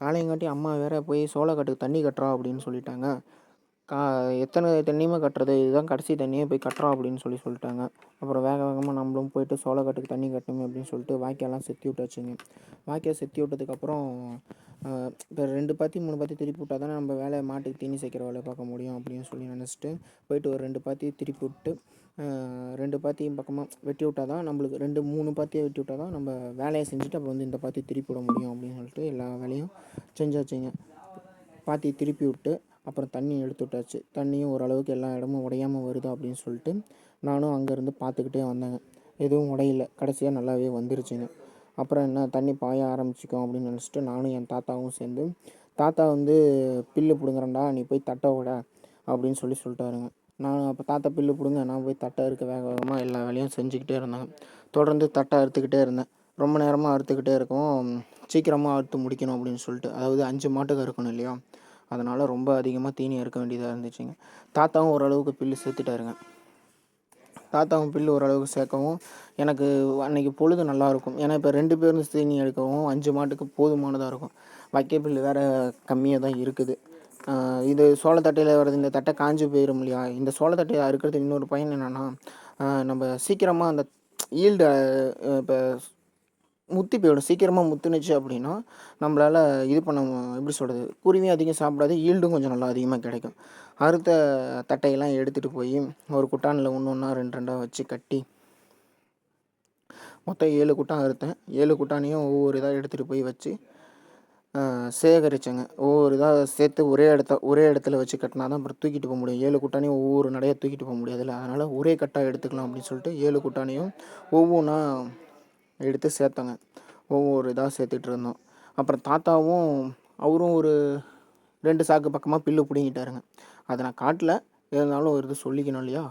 காலையங்காட்டி அம்மா வேற போய் சோளக்காட்டுக்கு தண்ணி கட்டுறா அப்படின்னு சொல்லிட்டாங்க. கா எத்தனை தண்ணியுமே கட்டுறது இதுதான் கடைசி தண்ணியே போய் கட்டுறோம் அப்படின்னு சொல்லி சொல்லிட்டாங்க. அப்புறம் வேக வேகமாக நம்மளும் போயிட்டு சோளக்காட்டுக்கு தண்ணி கட்டணுமே அப்படின்னு சொல்லிட்டு வாய்க்காலாம் செத்தி விட்டாச்சுங்க. வாய்க்கால் செத்தி விட்டதுக்கப்புறம் இப்போ ரெண்டு பாத்தி மூணு பாத்தி திருப்பி விட்டா தானே நம்ம வேலையை மாட்டுக்கு தீனி சேர்க்குற வேலையை பார்க்க முடியும் அப்படின்னு சொல்லி நினச்சிட்டு போயிட்டு ஒரு ரெண்டு பாத்தி திருப்பி விட்டு ரெண்டு பாத்தியும் பக்கமாக வெட்டி விட்டா தான் நம்மளுக்கு ரெண்டு மூணு பாத்தியை வெட்டி விட்டா தான் நம்ம வேலையை செஞ்சுட்டு அப்புறம் வந்து இந்த பாத்தி திருப்பி விட முடியும் அப்படின்னு சொல்லிட்டு எல்லா வேலையும் செஞ்சாச்சுங்க. பாத்தி திருப்பி விட்டு அப்புறம் தண்ணி எடுத்து விட்டாச்சு. தண்ணியும் ஓரளவுக்கு எல்லா இடமும் உடையாமல் வருதா அப்படின்னு சொல்லிட்டு நானும் அங்கேருந்து பார்த்துக்கிட்டே வந்தேங்க. எதுவும் உடையல. கடைசியாக நல்லாவே வந்துருச்சுங்க. அப்புறம் என்ன தண்ணி பாய ஆரம்பிச்சிக்கும் அப்படின்னு நினச்சிட்டு நானும் என் தாத்தாவும் சேர்ந்து தாத்தா வந்து பில்லு பிடுங்குறேன்டா நீ போய் தட்டை விட அப்படின்னு சொல்லி சொல்லிட்டாருங்க. நான் அப்போ தாத்தா பில்லு பிடுங்க நான் போய் தட்டை இருக்க வேக வேகமாக எல்லா வேலையும் செஞ்சுக்கிட்டே இருந்தேங்க தொடர்ந்து தட்டை அறுத்துக்கிட்டே இருந்தேன். ரொம்ப நேரமாக அறுத்துக்கிட்டே இருக்கும் சீக்கிரமாக அறுத்து முடிக்கணும் அப்படின்னு சொல்லிட்டு அதாவது அஞ்சு மாட்டுக்கு இருக்கணும் இல்லையா? அதனால் ரொம்ப அதிகமாக தீனி அறுக்க வேண்டியதாக இருந்துச்சுங்க. தாத்தாவும் ஓரளவுக்கு பில்லு சேர்த்துட்டாருங்க தாத்தாவும் பில்லு ஓரளவுக்கு சேர்க்கவும் எனக்கு அன்றைக்கி பொழுது நல்லாயிருக்கும் ஏன்னா இப்போ ரெண்டு பேரும் தீனி எடுக்கவும் அஞ்சு மாட்டுக்கு போதுமானதாக இருக்கும். வைக்க பில்லு வேறு கம்மியாக தான் இருக்குது. இது சோளத்தட்டையில் வர்றது இந்த தட்டை காஞ்சி போயிடும் இல்லையா? இந்த சோளத்தட்டையை அறுக்கிறதுக்கு இன்னொரு பயன் என்னென்னா நம்ம சீக்கிரமாக அந்த ஈல்டு இப்போ முத்தி போயிடும். சீக்கிரமாக முத்துனுச்சு அப்படின்னா நம்மளால் இது பண்ண எப்படி சொல்கிறது குருவியும் அதிகம் சாப்பிடாது ஈல்டும் கொஞ்சம் நல்லா அதிகமாக கிடைக்கும். அறுத்த தட்டையெல்லாம் எடுத்துகிட்டு போய் ஒரு குட்டானில் ஒன்று ஒன்றா ரெண்டு ரெண்டாக வச்சு கட்டி மொத்தம் ஏழு குட்டான் அறுத்தேன். ஏழு குட்டானையும் ஒவ்வொரு இதாக எடுத்துகிட்டு போய் வச்சு சேகரித்தேங்க ஒவ்வொரு இதாக சேர்த்து ஒரே இடத்த ஒரே இடத்துல வச்சு கட்டினா தான் அப்புறம் தூக்கிட்டு போக முடியும். ஏழு குட்டானையும் ஒவ்வொரு நடையாக தூக்கிட்டு போக முடியாதுல்ல. அதனால் ஒரே கட்டாக எடுத்துக்கலாம் அப்படின்னு சொல்லிட்டு ஏழு குட்டானையும் ஒவ்வொன்றா எடுத்து சேர்த்தோங்க. ஒவ்வொரு இதாக சேர்த்துட்டு இருந்தோம். அப்புறம் தாத்தாவும் அவரும் ஒரு ரெண்டு சாக்கு பக்கமாக பில்லு பிடிங்கிட்டாருங்க. அதை நான் காட்டல. இருந்தாலும் ஒரு இது சொல்லிக்கணும் இல்லையா?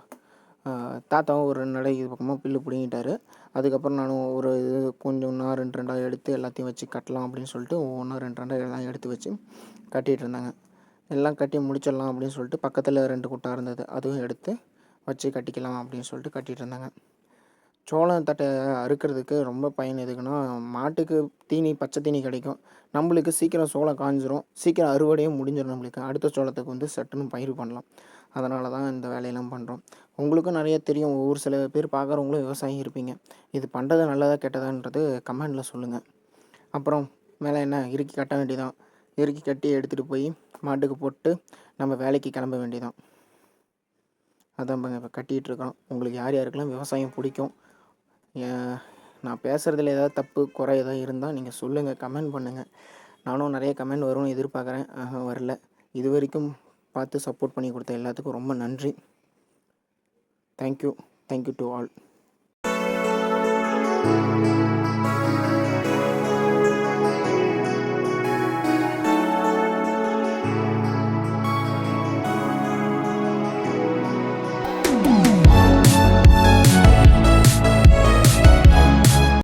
தாத்தாவும் ஒரு ரெண்டு நடை இது பக்கமாக பில்லு பிடிங்கிட்டாரு. அதுக்கப்புறம் நானும் ஒரு இது கொஞ்சம் ஒன்றா ரெண்டு ரெண்டாக எடுத்து எல்லாத்தையும் வச்சு கட்டலாம் அப்படின்னு சொல்லிட்டு ஒவ்வொன்றா ரெண்டு ரெண்டாக எல்லாம் எடுத்து வச்சு கட்டிகிட்டு இருந்தாங்க. எல்லாம் கட்டி முடிச்சிடலாம் அப்படின்னு சொல்லிட்டு பக்கத்தில் ரெண்டு குட்டா இருந்தது. அதுவும் எடுத்து வச்சு கட்டிக்கலாம் அப்படின்னு சொல்லிட்டு கட்டிகிட்டு இருந்தாங்க. சோளம் தட்டை அறுக்கிறதுக்கு ரொம்ப பயன் எதுக்குன்னா மாட்டுக்கு தீனி பச்சை தீனி கிடைக்கும். நம்மளுக்கு சீக்கிரம் சோளம் காஞ்சிரும். சீக்கிரம் அறுவடையும் முடிஞ்சிடும் நம்மளுக்கு. அடுத்த சோளத்துக்கு வந்து சட்டுன்னு பயிர் பண்ணலாம். அதனால தான் இந்த வேலையெல்லாம் பண்ணுறோம் உங்களுக்கும் நிறைய தெரியும். ஒவ்வொரு சில பேர் பார்க்குறவங்களும் விவசாயி இருப்பீங்க. இது பண்ணுறது நல்லதா கெட்டதான்றது கமெண்டில் சொல்லுங்கள் அப்புறம் மேலே என்ன? இறுக்கி கட்ட வேண்டியதான் இறுக்கி கட்டி எடுத்துகிட்டு போய் மாட்டுக்கு போட்டு நம்ம வேலைக்கு கிளம்ப வேண்டியதான் அதான் இப்போ கட்டிகிட்ருக்கோம் உங்களுக்கு யார் யாருக்கெல்லாம் விவசாயம் பிடிக்கும்? நான் பேசுகிறதுல ஏதாவது தப்பு குறை ஏதாவது இருந்தால் நீங்கள் சொல்லுங்கள் கமெண்ட் பண்ணுங்கள் நானும் நிறைய கமெண்ட் வரும்னு எதிர்பார்க்குறேன். வரல. இது வரைக்கும் பார்த்து சப்போர்ட் பண்ணி கொடுத்த எல்லாத்துக்கும் ரொம்ப நன்றி. Thank you thank you to all